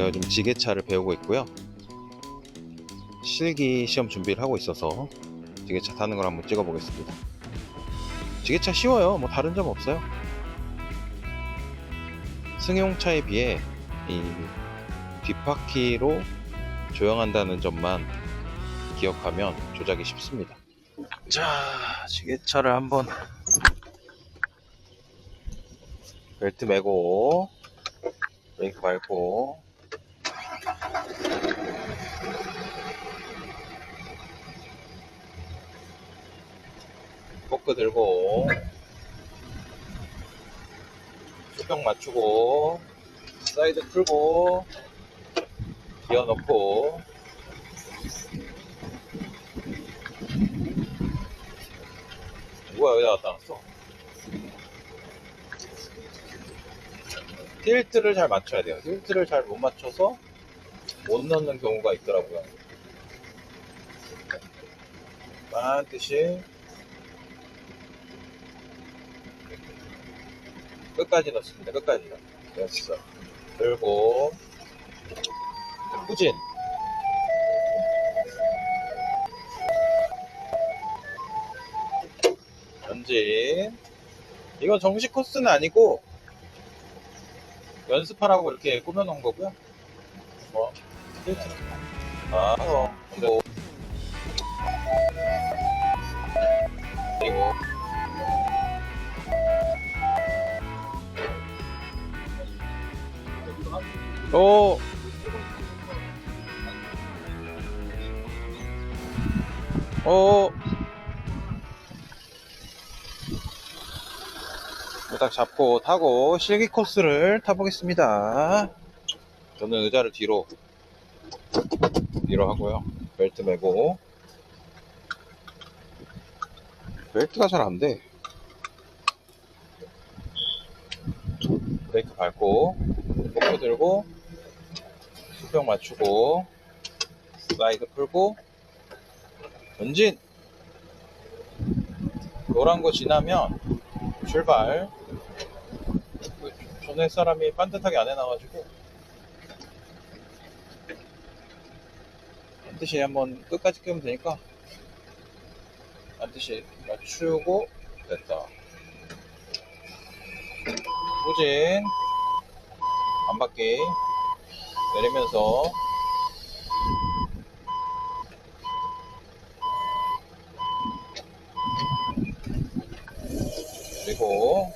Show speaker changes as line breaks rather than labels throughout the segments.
제가 요즘 지게차를 배우고 있고요. 실기 시험 준비를 하고 있어서 지게차 타는 걸 한번 찍어 보겠습니다. 지게차 쉬워요. 뭐 다른 점 없어요. 승용차에 비해 이 뒷바퀴로 조영한다는 점만 기억하면 조작이 쉽습니다. 자, 지게차를 한번 벨트 매고 브레이크 밟고 포크 들고 수평 맞추고 사이드 풀고 기어 넣고 뭐야 여기다 갖다 놨어? 틸트를 잘 맞춰야 돼요. 틸트를 잘 못 맞춰서 못 넣는 경우가 있더라고요. 반드시 끝까지 넣습니다. 끝까지. 됐어. 들고. 후진. 전진. 이건 정식 코스는 아니고 연습하라고 이렇게 꾸며놓은 거고요 뭐. 아 어, 그리고 그리고 오 오. 딱 잡고 타고 실기 코스를 타보겠습니다. 저는 의자를 뒤로 뒤로 하고요. 벨트 매고 벨트가 잘 안 돼. 브레이크 밟고 포크 들고 수평 맞추고 사이드 풀고 전진 노란 거 지나면 출발 전에 사람이 반듯하게 안 해놔가지고 반드시 한번 끝까지 끼우면 되니까 반드시 맞추고 됐다. 후진 안 바퀴 내리면서 그리고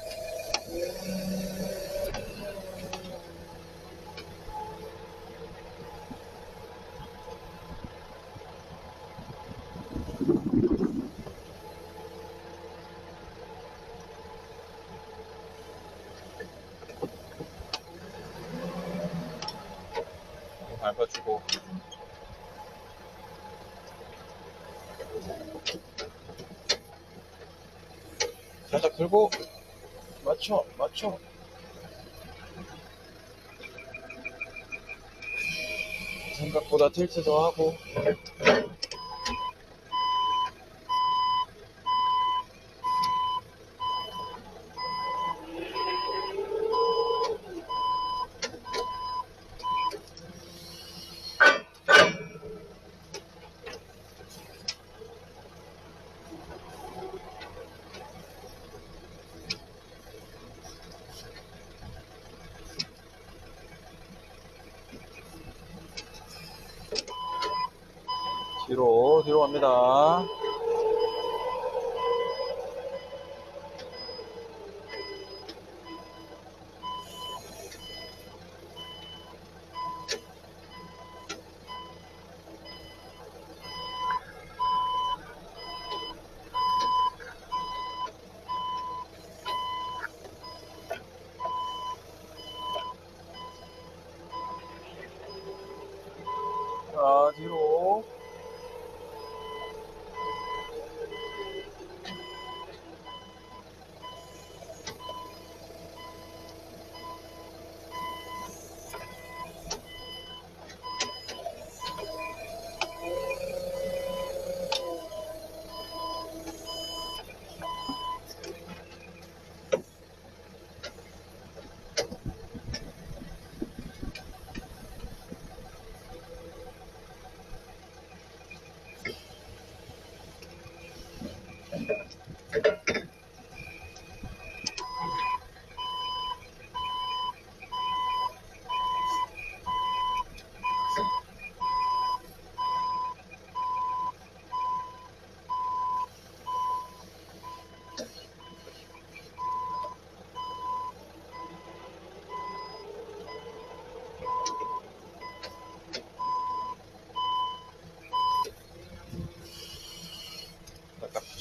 밟아주고. 살짝 들고. 맞춰 맞춰. 생각보다 틸트도 하고 뒤로 뒤로 갑니다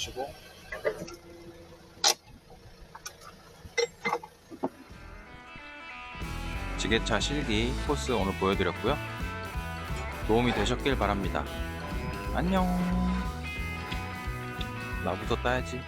해주고 지게차 실기 코스 오늘 보여드렸고요. 도움이 되셨길 바랍니다. 안녕. 나부터 따야지.